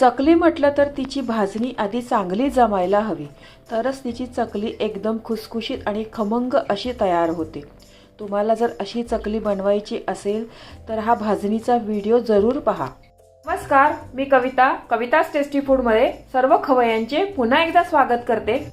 चकली म्हटलं तर तिची भाजणी आधी चांगली जमायला हवी. तरच तिची चकली एकदम खुसखुशीत आणि खमंग अशी तयार होते. तुम्हाला जर अशी चकली बनवायची असेल तर हा भाजणीचा व्हिडिओ जरूर पहा. नमस्कार मी कविता. कविताज टेस्टी फूडमध्ये सर्व खवयांचे पुन्हा एकदा स्वागत करते.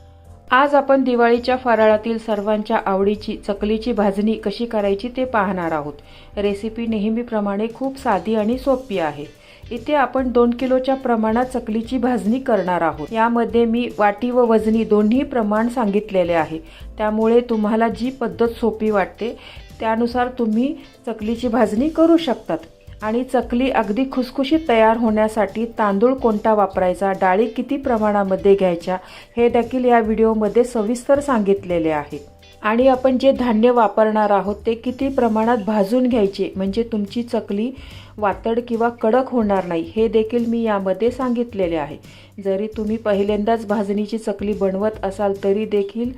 आज आपण दिवाळीच्या फराळातील सर्वांच्या आवडीची चकलीची भाजणी कशी करायची ते पाहणार आहोत. रेसिपी नेहमीप्रमाणे खूप साधी आणि सोपी आहे. इथे आपण दोन किलोच्या प्रमाणात चकलीची भाजणी करणार आहोत. यामध्ये मी वाटी व वजनी दोन्ही प्रमाण सांगितलेले आहे. त्यामुळे तुम्हाला जी पद्धत सोपी वाटते त्यानुसार तुम्ही चकलीची भाजणी करू शकतात. आणि चकली अगदी खुसखुशीत तयार होण्यासाठी तांदूळ कोणता वापरायचा डाळी किती प्रमाणामध्ये घ्यायच्या हे देखील या व्हिडिओमध्ये सविस्तर सांगितलेले आहे. आणि आपण जे धान्य वापरणार आहोत ते किती प्रमाणात भाजून घ्यायचे म्हणजे तुमची चकली वातड किंवा कडक होणार नाही हे देखील मी यामध्ये सांगितलेले आहे. जरी तुम्ही पहिल्यांदाच भाजणीची चकली बनवत असाल तरी देखील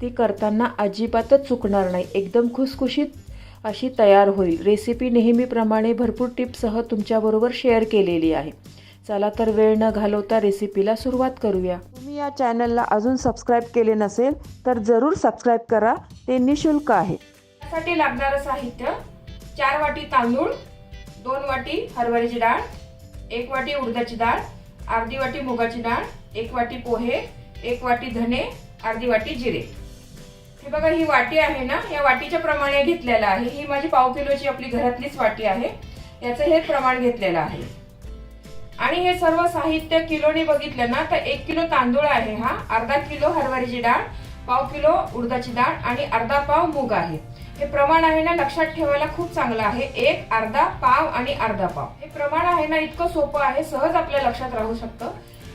ती करताना अजिबातच चुकणार नाही. एकदम खुसखुशीत अशी तयार होईल. रेसिपी नेहमीप्रमाणे भरपूर टिप्ससह तुमच्याबरोबर शेअर केलेली आहे. चला तर वेळ न घालवता रेसिपीला सुरुवात करूया. तुम्ही या चॅनलला अजून सबस्क्राईब केले नसेल तर जरूर सबस्क्राईब करा. ते निशुल्क आहे. त्यासाठी लागणारं साहित्य चार वाटी तांदूळ दोन वाटी हरभऱ्याची डाळ एक वाटी उडदाची डाळ अर्धी वाटी मुगाची डाळ एक वाटी पोहे एक वाटी धने अर्धी वाटी जिरे. हे बघा ही वाटी आहे ना या वाटीच्या प्रमाणे घेतलेलं आहे. ही माझी पाव किलोची आपली घरातलीच वाटी आहे. याचं हे प्रमाण घेतलेलं आहे. आणि हे सर्व साहित्य किलोने बघितलं ना तर एक किलो तांदूळ आहे हा अर्धा किलो हरभऱ्याची डाळ पाव किलो उडदाची डाळ आणि अर्धा पाव मूग आहे. हे प्रमाण आहे ना लक्षात ठेवायला खूप चांगलं आहे. एक अर्धा पाव आणि अर्धा पाव. हे प्रमाण आहे ना इतकं सोपं आहे सहज आपल्या लक्षात राहू शकतं.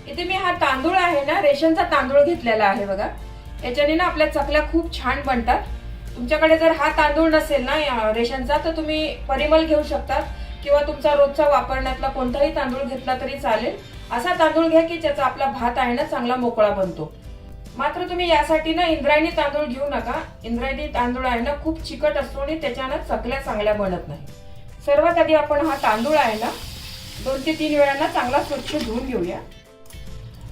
इथे मी हा तांदूळ आहे ना रेशनचा तांदूळ घेतलेला आहे बघा. याच्याने ना आपल्या चकल्या खूप छान बनतात. तुमच्याकडे जर हा तांदूळ नसेल ना रेशनचा तर तुम्ही परिमल घेऊ शकतात किंवा तुमचा रोजचा वापरण्यातला कोणताही तांदूळ घेतला तरी चालेल. असा तांदूळ घ्या की ज्याचा आपला भात आहे ना चांगला मोकळा बनतो. मात्र तुम्ही यासाठी ना इंद्रायणी तांदूळ घेऊ नका. इंद्रायणी तांदूळ आहे ना खूप चिकट असतो आणि त्याच्यानं चकल्या चांगल्या बनत नाही. सर्वात आधी आपण हा तांदूळ आहे ना दोन ते तीन वेळांना चांगला स्वच्छ धुवून घेऊया.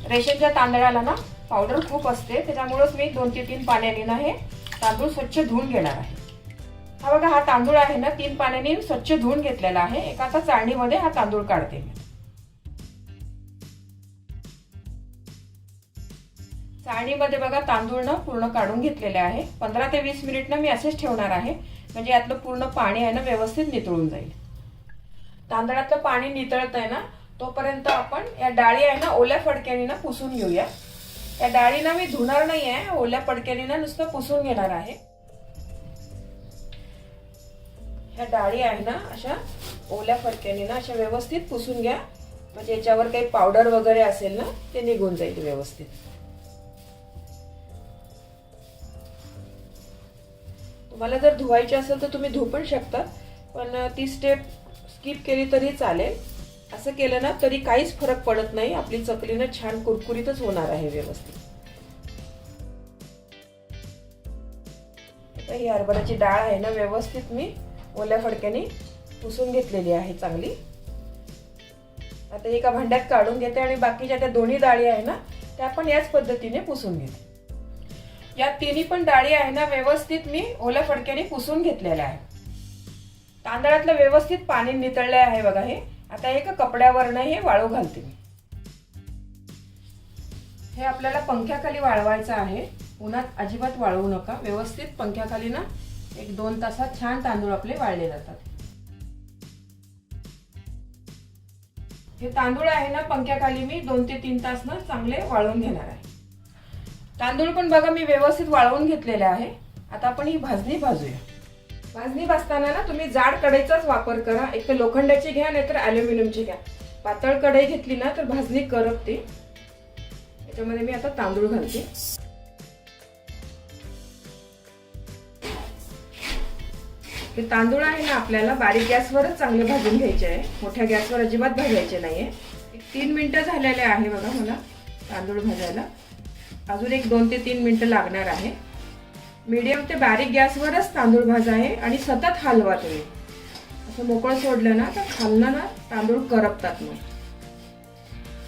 रेशनच्या तांदळाला ना पावडर खूप असते त्याच्यामुळेच मी दोन ते तीन पाण्याने ना हे तांदूळ स्वच्छ धुवून घेणार आहे. हा बघा हा तांदूळ आहे ना तीन पाण्याने स्वच्छ धुवून घेतलेला आहे. एका आता चाळणीमध्ये हा तांदूळ काढते चाळणीमध्ये बघा तांदूळ ना पूर्ण काढून घेतलेले आहे. पंधरा ते वीस मिनिट ना मी असेच ठेवणार आहे. म्हणजे यातलं पूर्ण पाणी आहे ना व्यवस्थित नितळून जाईल. तांदळातलं पाणी नितळत आहे ना तोपर्यंत आपण या डाळी आहे ना ओल्या फडक्याने ना पुसून घेऊया. या डाळीना मी धुणार नाही आहे ओल्या फडक्याने ना नुसतं पुसून घेणार आहे. ह्या डाळी आहे ना अशा ओल्या फडक्याने ना अशा व्यवस्थित पुसून घ्या. म्हणजे याच्यावर काही पावडर वगैरे असेल ना ते निघून जाईल व्यवस्थित. तुम्हाला जर धुवायची असेल तर तुम्ही धुवू पण शकता पण ती स्टेप स्किप केली तरी चालेल. असं केलं ना तरी काहीच फरक पडत नाही. आपली चकलीनं छान कुरकुरीतच होणार आहे व्यवस्थित. आता ही हरभऱ्याची डाळ आहे ना व्यवस्थित मी ओल्या फडक्याने पुसून घेतलेली आहे चांगली. आता एका भांड्यात काढून घेते आणि बाकीच्या त्या दोन्ही डाळी आहे ना त्या पण याच पद्धतीने पुसून घेते. या तिन्ही पण डाळी आहे ना व्यवस्थित मी ओल्या फडक्याने पुसून घेतलेल्या आहे तांदळातलं व्यवस्थित पाणी नितळले आहे बघा हे. आता एका कपड्यावरनं हे वाळू घालते मी. हे आपल्याला पंख्याखाली वाळवायचं आहे. उन्हात अजिबात वाळवू नका. व्यवस्थित पंख्याखाली ना एक दोन तासात छान तांदूळ आपले वाळले जातात. हे तांदूळ आहे ना पंख्याखाली मी दोन ते तीन तास ना चांगले वाळून घेणार आहे. तांदूळ पण बघा मी व्यवस्थित वाळवून घेतलेले आहे. आता आपण ही भाजणी भाजूया. भाजणी भाजताना ना तुम्ही जाड कढईचाच वापर करा. एक तर लोखंडाची घ्या नाहीतर ॲल्युमिनियमची घ्या. पातळ कढई घेतली ना तर भाजणी करपते. याच्यामध्ये मी आता तांदूळ घालते. हे तांदूळ आहे ना आपल्याला बारीक गॅसवरच चांगले भाजून घ्यायचे आहे. मोठ्या गॅसवर अजिबात भाजायचे नाहीये. एक तीन मिनिटं झालेले आहे बघा मला तांदूळ भाजायला. अजून एक दोन ते तीन मिनटं लागणार आहे. मीडियम ते बारीक गॅसवरच तांदूळ भाजा आहे आणि सतत हलवा तुम्ही असं मोकळं सोडलं ना तर खालनं ना तांदूळ करपतात मग.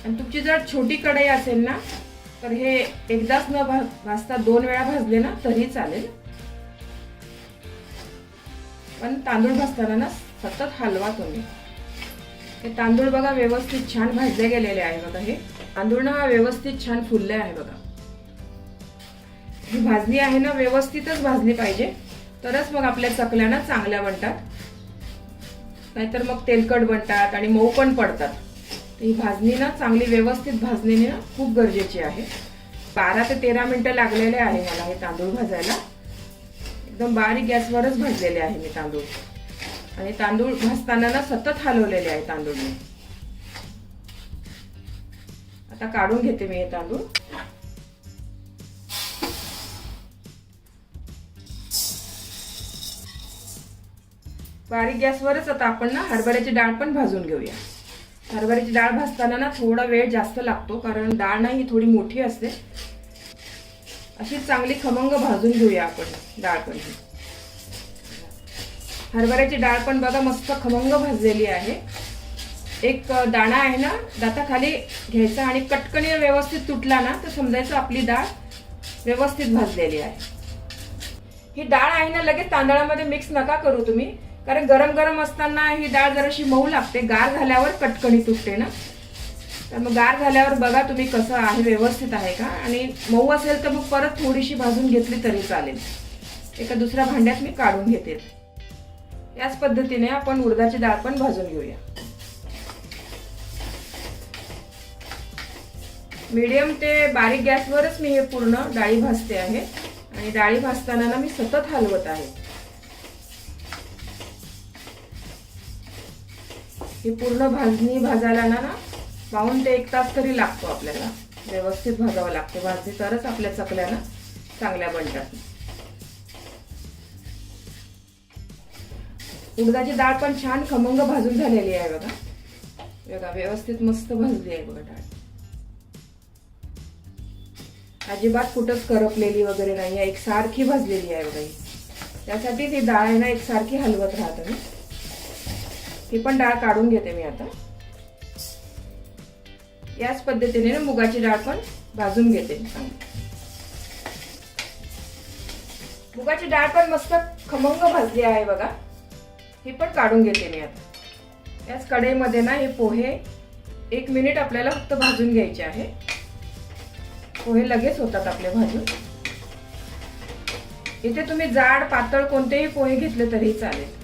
आणि तुमची जर छोटी कढई असेल ना तर हे एकदाच न भा भाजता दोन वेळा भाजले ना तरी चालेल. पण तांदूळ भाजताना ना सतत हलवा तुम्ही. हे तांदूळ बघा व्यवस्थित छान भाजले गेलेले आहे बघा हे. तांदूळ ना व्यवस्थित छान फुलले आहे बघा. ही भाजणी आहे ना व्यवस्थितच भाजली पाहिजे. तरच मग आपल्या चकल्या चांगल्या बनतात. नाहीतर मग तेलकट बनतात आणि मऊ पण पडतात. ही भाजणी ना चांगली व्यवस्थित भाजणी ना खूप गरजेची आहे. बारा ते तेरा मिनटं लागलेले आहे मला हे तांदूळ भाजायला. एकदम बारीक गॅसवरच भाजलेले आहे मी तांदूळ. आणि तांदूळ भाजताना ना सतत हलवलेले आहे तांदूळ मी. आता काढून घेते मी हे तांदूळ. बारीक गॅसवरच आता आपण ना हरभऱ्याची डाळ पण भाजून घेऊया. हरभऱ्याची डाळ भाजताना ना थोडा वेळ जास्त लागतो कारण डाळ ना ही थोडी मोठी असते. अशी चांगली खमंग भाजून घेऊया आपण डाळ पण हरभऱ्याची डाळ पण बघा मस्त खमंग भाजलेली आहे. एक दाणा आहे ना दाताखाली घ्यायचा आणि कटकणी व्यवस्थित तुटला ना तर समजायचं आपली डाळ व्यवस्थित भाजलेली आहे. ही डाळ आहे ना लगेच तांदळामध्ये मिक्स नका करू तुम्ही. कारण गरम गरम असताना ही डाळ जराशी मऊ लागते. गार झाल्यावर कटकणी तुटते ना. तर मग गार झाल्यावर बघा तुम्ही कसं आहे व्यवस्थित आहे का? आणि मऊ असेल तर मग परत थोडीशी भाजून घेतली तरी चालेल. एका दुसऱ्या भांड्यात मी काढून घेते. याच पद्धतीने आपण उडदाची डाळ पण भाजून घेऊया. मीडियम ते बारीक गॅसवरच मी हे पूर्ण डाळी भाजते आहे. आणि डाळी भाजताना ना मी सतत हलवत आहे. ही पूर्ण भाजणी भाजायला ना ना पाऊन ते एक तास तरी लागतो आपल्याला. व्यवस्थित भाजावं लागते. भाजणी तरच आपल्या चकल्या ना चांगल्या बनतात. उडदाची डाळ पण छान खमंग भाजून झालेली आहे बघा. बघा व्यवस्थित मस्त भाजली आहे बघा डाळ. अजिबात कुठंच करपलेली वगैरे नाही आहे एकसारखी भाजलेली आहे बघा ही. त्यासाठीच ही डाळ आहे ना एकसारखी हलवत राहतं मी ही पण डाळ काढून घेते मी आता. याच पद्धतीने ना मुगाची डाळ पण भाजून घेते. मुगाची डाळ पण मस्त खमंग भाजली आहे बघा. ही पण काढून घेते मी आता. याच कढईमध्ये ना हे पोहे एक मिनिट आपल्याला फक्त भाजून घ्यायचे आहे. पोहे लगेच होतात आपले भाजून. इथे तुम्ही जाड पातळ कोणतेही पोहे घेतले तरी चालेल.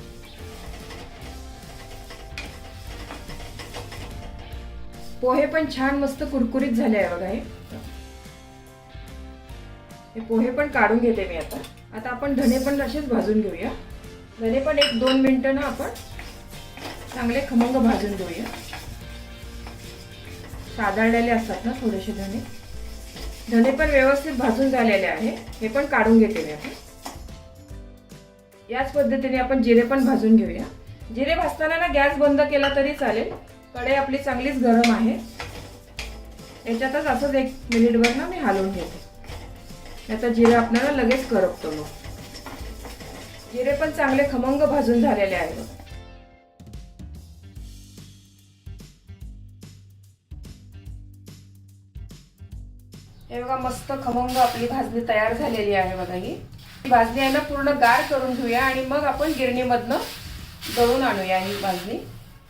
पोहे पण छान मस्त कुरकुरीत झाले आहे बघा हे. हे पोहे पण काढून घेते मी आता. आता आपण धने पण असेच भाजून घेऊया. धने पण एक दोन मिनटं ना आपण चांगले खमंग भाजून घेऊया. साधारलेले असतात ना थोडेसे धने. धने पण व्यवस्थित भाजून झालेले आहे. हे पण काढून घेते मी आता. याच पद्धतीने आपण जिरे पण भाजून घेऊया. जिरे भाजताना ना गॅस बंद केला तरी चालेल. कढई आपली चांगलीच गरम आहे. याच्यातच असंच एक मिनिटभर ना मी हलवून घेते. याचा जिरे आपल्याला लगेच करपतो मग. जिरे पण चांगले खमंग भाजून झालेले आहे हे बघा मस्त खमंग आपली भाजणी तयार झालेली आहे बघा ही भाजणी आहे ना पूर्ण गार करून घेऊया आणि मग आपण गिरणीमधनं दळून आणूया ही भाजणी.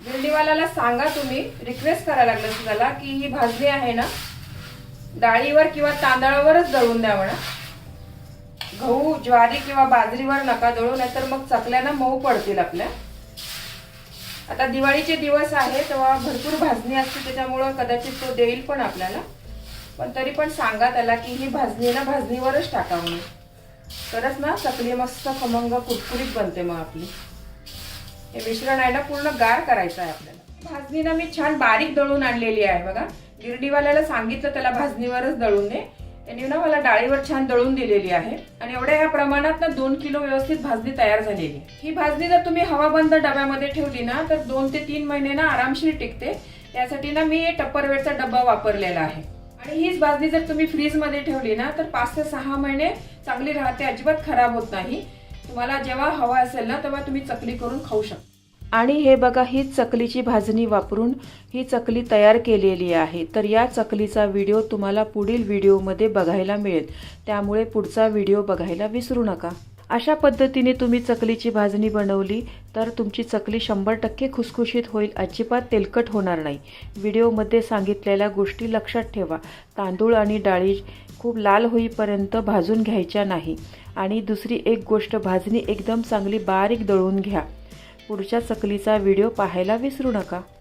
गिरणीवाल्याला सांगा तुम्ही. रिक्वेस्ट करायला लागलं त्याला की ही भाजणी आहे ना डाळीवर किंवा तांदळावरच दळून द्या म्हणा. गहू ज्वारी किंवा बाजरीवर नका दळू नाहीतर मग चकल्याना मऊ पडतील आपल्या. आता दिवाळीचे दिवस आहे तेव्हा भरपूर भाजणी असते त्याच्यामुळं कदाचित तो देईल पण आपल्याला. पण तरी पण सांगा त्याला की ही भाजणी ना भाजणीवरच टाका म्हणून. तरच ना चकली मस्त खमंग कुरकुरीत बनते मग आपली. हे मिश्रण आहे ना पूर्ण गार करायचं आहे आपल्याला. भाजणी ना मी छान बारीक दळून आणलेली आहे बघा. गिरडीवाल्याला सांगितलं त्याला भाजणीवरच दळून दे. त्यांनी ना मला डाळीवर छान दळून दिलेली आहे. आणि एवढ्या या प्रमाणात ना दोन किलो व्यवस्थित भाजणी तयार झालेली आहे. ही भाजणी जर तुम्ही हवाबंद डब्यामध्ये ठेवली ना तर दोन ते तीन महिने ना आरामशीर टिकते. त्यासाठी ना मी टप्परवेअरचा डब्बा वापरलेला आहे. आणि हीच भाजणी जर तुम्ही फ्रीजमध्ये ठेवली ना तर पाच ते सहा महिने चांगली राहते. अजिबात खराब होत नाही. तुम्हाला जेव्हा हवा असेल ना तेव्हा तुम्ही चकली करून खाऊ शकता. आणि हे बघा ही चकलीची भाजणी वापरून ही चकली तयार केलेली आहे. तर या चकलीचा व्हिडिओ तुम्हाला पुढील व्हिडिओमध्ये बघायला मिळेल. त्यामुळे पुढचा व्हिडिओ बघायला विसरू नका. अशा पद्धतीने तुम्ही चकलीची भाजणी बनवली तर तुमची चकली शंभर टक्के खुसखुशीत होईल अजिबात तेलकट होणार नाही. व्हिडिओमध्ये सांगितलेल्या गोष्टी लक्षात ठेवा. तांदूळ आणि डाळी खूप लाल होईपर्यंत भाजून घ्यायच्या नाही. आणि दुसरी एक गोष्ट भाजणी एकदम चांगली बारीक दळून घ्या. पुढच्या चकलीचा व्हिडिओ पाहायला विसरू नका.